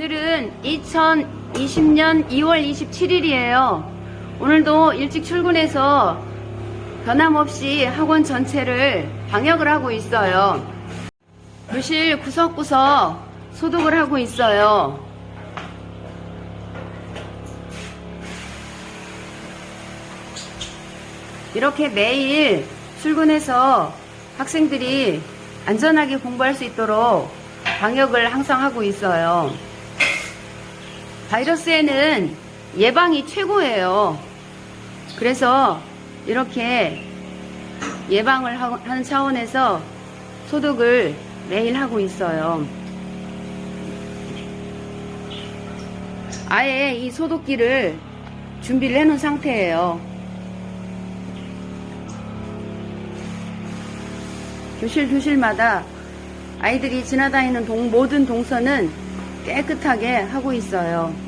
오늘은 2020년 2월 27일이에요. 오늘도 일찍 출근해서 변함없이 학원 전체를 방역을 하고 있어요. 교실 구석구석 소독을 하고 있어요. 이렇게 매일 출근해서 학생들이 안전하게 공부할 수 있도록 방역을 항상 하고 있어요. 바이러스에는 예방이 최고예요. 그래서 이렇게 예방을 하- 하는 차원에서 소독을 매일 하고 있어요. 아예 이 소독기를 준비를 해 놓은 상태예요. 교실 교실마다 아이들이 지나다니는 동- 모든 동선은 깨끗하게 하고 있어요.